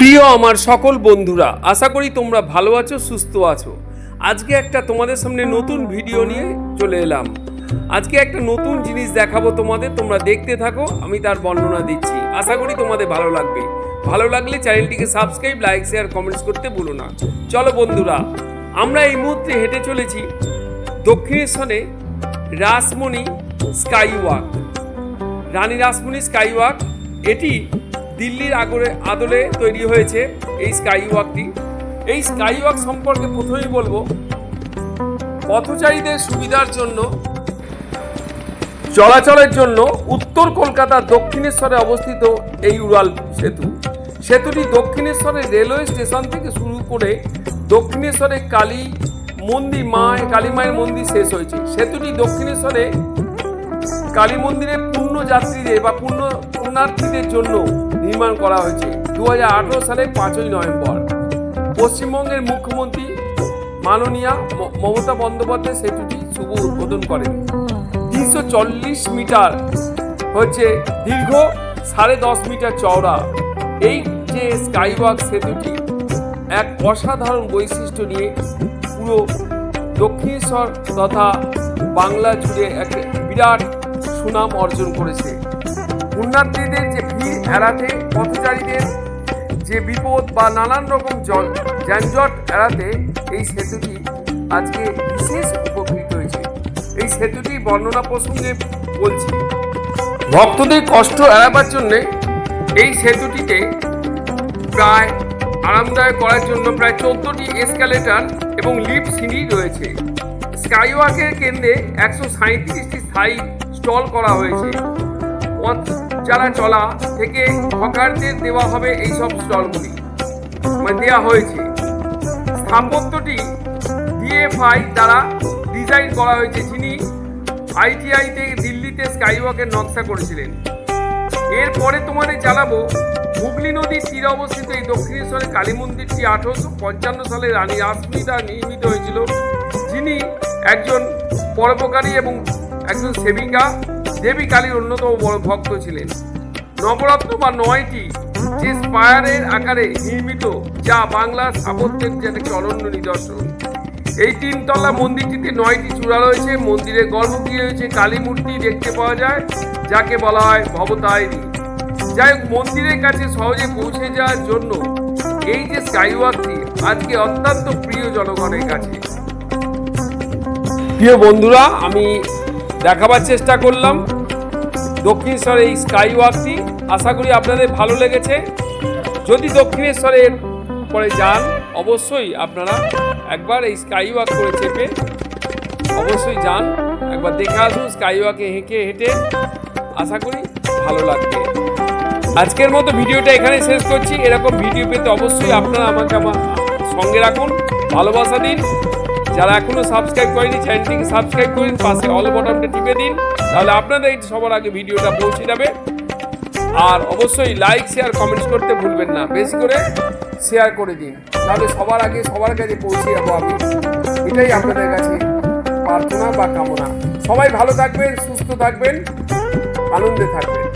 প্রিয় আমার সকল বন্ধুরা, আশা করি তোমরা ভালো আছো, সুস্থ আছো। আজকে একটা তোমাদের সামনে নতুন ভিডিও নিয়ে চলে এলাম। আজকে একটা নতুন জিনিস দেখাবো তোমাদের, তোমরা দেখতে থাকো, আমি তার বর্ণনা দিচ্ছি। আশা করি তোমাদের ভালো লাগবে। ভালো লাগলে চ্যানেলটিকে সাবস্ক্রাইব, লাইক, শেয়ার, কমেন্টস করতে ভুলো না। চলো বন্ধুরা, আমরা এই মুহূর্তে হেঁটে চলেছি দক্ষিণেশ্বরে Rasmoni sky walk Rani Rasmoni sky walk এটি দিল্লির আগরে আদলে তৈরি হয়েছে এই স্কাই ওয়াকটি এই স্কাই ওয়াক সম্পর্কে প্রথমেই বলব, পথচারীদের সুবিধার জন্য, চলাচলের জন্য উত্তর কলকাতার দক্ষিণেশ্বরে অবস্থিত এই উড়াল সেতু। সেতুটি দক্ষিণেশ্বরের রেলওয়ে স্টেশন থেকে শুরু করে দক্ষিণেশ্বরে কালী মন্দির, মা, কালী মায়ের মন্দির শেষ হয়েছে। সেতুটি দক্ষিণেশ্বরে কালী মন্দিরে পূর্ণ যাত্রীদের বা পূর্ণ পুণ্যার্থীদের জন্য নির্মাণ করা হয়েছে। দু সালের পাঁচই নভেম্বর। পশ্চিমবঙ্গের মুখ্যমন্ত্রী মাননীয়া মমতা বন্দ্যোপাধ্যায় সেতুটি শুভ উদ্বোধন করেন। তিনশো চল্লিশ মিটার হচ্ছে দীর্ঘ সাড়ে দশ মিটার চওড়া। এই যে স্কাইওয়াক সেতুটি এক অসাধারণ বৈশিষ্ট্য নিয়ে পুরো দক্ষিণেশ্বর তথা বাংলা জুড়ে এক বিরাট সুনাম অর্জন করেছে। পুণ্যার্থীদের যে ভিড় এড়াতে পথচারীদের যে বিপদ বা নানান রকম জল যানজট এড়াতে এই সেতুটি আজকে বিশেষ উপকৃত হয়েছে। এই সেতুটি বর্ণনা প্রসঙ্গে বলছি। ভক্তদের কষ্ট এড়াবার জন্যে এই সেতুটিতে প্রায় আরামদায়ক করার জন্য প্রায় চোদ্দটি এসকালেটার এবং লিফট সিঁড়ি রয়েছে। স্কাইওয়াকের কেন্দ্রে একশো সাঁত্রিশটি স্থায়ী স্টল করা হয়েছে। পথ যারা চলা থেকে হকারদের দেওয়া হবে এই সব স্টলগুলি। মানে দেওয়া হয়েছে। স্থাপত্যটি ডিএফআই দ্বারা ডিজাইন করা হয়েছে, যিনি আইটিআইতে দিল্লিতে স্কাইওয়াকের নকশা করেছিলেন। এরপরে তোমাদের জানাব, হুগলি নদীর তীরে অবস্থিত এই দক্ষিণেশ্বরের কালী মন্দিরটি আঠারোশো পঞ্চান্ন সালে রানী রাসমিতা নির্মিত হয়েছিল, যিনি একজন পরোপকারী এবং একজন সেবিকা। দেবী কালীর অন্যতম বড় ভক্ত ছিলেন। নবরত্ন বা নয়টি যে স্পায়ারের আকারে নির্মিত, যা বাংলা স্থাপত্যের যেটা একটি অনন্য নিদর্শন। এই তিনতলা মন্দিরটিতে নয়টি চূড়া রয়েছে। মন্দিরের গর্ভগৃহে রয়েছে কালী মূর্তি দেখতে পাওয়া যায়, যাকে বলা হয় ভবতারিণী। যাই হোক, মন্দিরের কাছে সহজে পৌঁছে যাওয়ার জন্য এই যে স্কাইওয়াকটি আজকে অত্যন্ত প্রিয় জনগণের কাছে। প্রিয় বন্ধুরা, আমি দেখাবার চেষ্টা করলাম। দক্ষিণেশ্বরের এই স্কাই ওয়াকটি আশা করি আপনাদের ভালো লেগেছে। যদি দক্ষিণেশ্বরের পরে যান, অবশ্যই আপনারা একবার এই স্কাই ওয়াক করে চেপে অবশ্যই যান। একবার দেখে আসুন স্কাই ওয়াকে হেঁকে হেঁটে। আশা করি ভালো লাগবে। আজকের মতো ভিডিওটা এখানে শেষ করছি। এরকম ভিডিও পেতে অবশ্যই আপনারা আমাকে আমার সঙ্গে রাখুন। ভালোবাসা দিন। যারা এখনও সাবস্ক্রাইব করেনি চ্যানেলটিকে সাবস্ক্রাইব করুন পাশে অল বটনটা টিপে দিন তাহলে আপনাদের সবার আগে ভিডিওটা পৌঁছে যাবে। আর অবশ্যই লাইক শেয়ার কমেন্টস করতে ভুলবেন না, বেশি করে শেয়ার করে দিন তাহলে সবার আগে, সবার কাছে পৌঁছে যাব আমি। এটাই আপনাদের কাছে প্রার্থনা বা কামনা। সবাই ভালো থাকবেন, সুস্থ থাকবেন, আনন্দে থাকবেন।